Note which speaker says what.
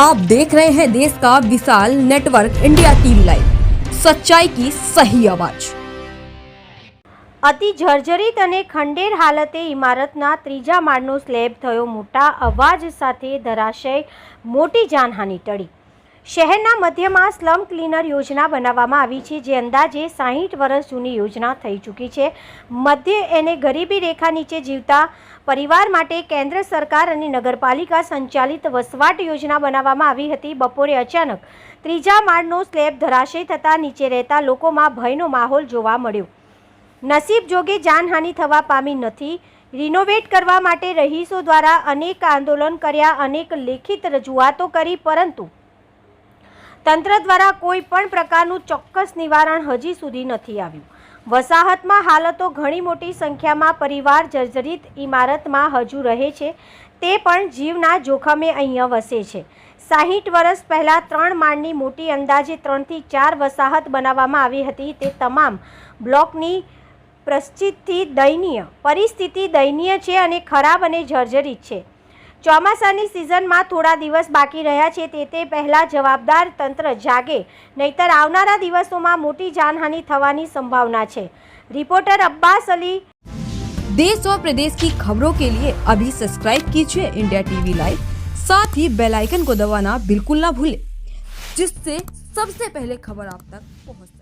Speaker 1: आप देख रहे हैं देश का विशाल नेटवर्क इंडिया टीवी लाइव सच्चाई की सही आवाज
Speaker 2: અતિ જર્જરિત અને ખંડેર હાલતે ઇમારતના ત્રીજા માળનો સ્લેબ થયો મોટા અવાજ સાથે ધરાશય મોટી જાનહાનિ ટળી શહેરના મધ્યમાં સ્લમ ક્લીનર યોજના બનાવવામાં આવી છે, જે અંદાજે સાહીઠ વર્ષ જૂની યોજના થઈ ચૂકી છે. મધ્ય એને ગરીબી રેખા નીચે જીવતા પરિવાર માટે કેન્દ્ર સરકાર અને નગરપાલિકા સંચાલિત વસવાટ યોજના બનાવવામાં આવી હતી. બપોરે અચાનક ત્રીજા માળનો સ્લેબ ધરાશય થતાં નીચે રહેતા લોકોમાં ભયનો માહોલ જોવા મળ્યો. નસીબ જોગે જાનહાનિ થવા પામી નથી. રિનોવેટ કરવા માટે રહીશો દ્વારા અનેક આંદોલન કર્યા, અનેક લેખિત રજૂઆતો કરી, પરંતુ તંત્ર દ્વારા કોઈ પણ પ્રકારનું ચોક્કસ નિવારણ હજી સુધી નથી આવ્યું. વસાહતમાં હાલતો ઘણી મોટી સંખ્યામાં પરિવાર જર્જરિત ઇમારતમાં હજુ રહે છે. તે પણ જીવના જોખમે અહીંયા વસે છે. સાહીઠ વર્ષ પહેલાં ત્રણ માળની મોટી અંદાજે ત્રણથી ચાર વસાહત બનાવવામાં આવી હતી. તે તમામ બ્લોકની પરિસ્થિતિ દયનીય પરિસ્થિતિ દયનીય છે અને ખરાબ અને જર્જરિત છે. ચોમાસાની સિઝનમાં થોડા દિવસ બાકી રહ્યા છે તે તે પહેલાં જવાબદાર તંત્ર જાગે નહીતર આવનારા દિવસોમાં મોટી જાનહાનિ થવાની સંભાવના છે રિપોર્ટર અબ્બાસ અલી
Speaker 1: देश और प्रदेश की खबरों के लिए अभी सब्सक्राइब कीजिए इंडिया टीवी लाइव साथ ही बेल आइकन को दबाना बिल्कुल ना भूलें जिससे सबसे पहले खबर आप तक पहुंच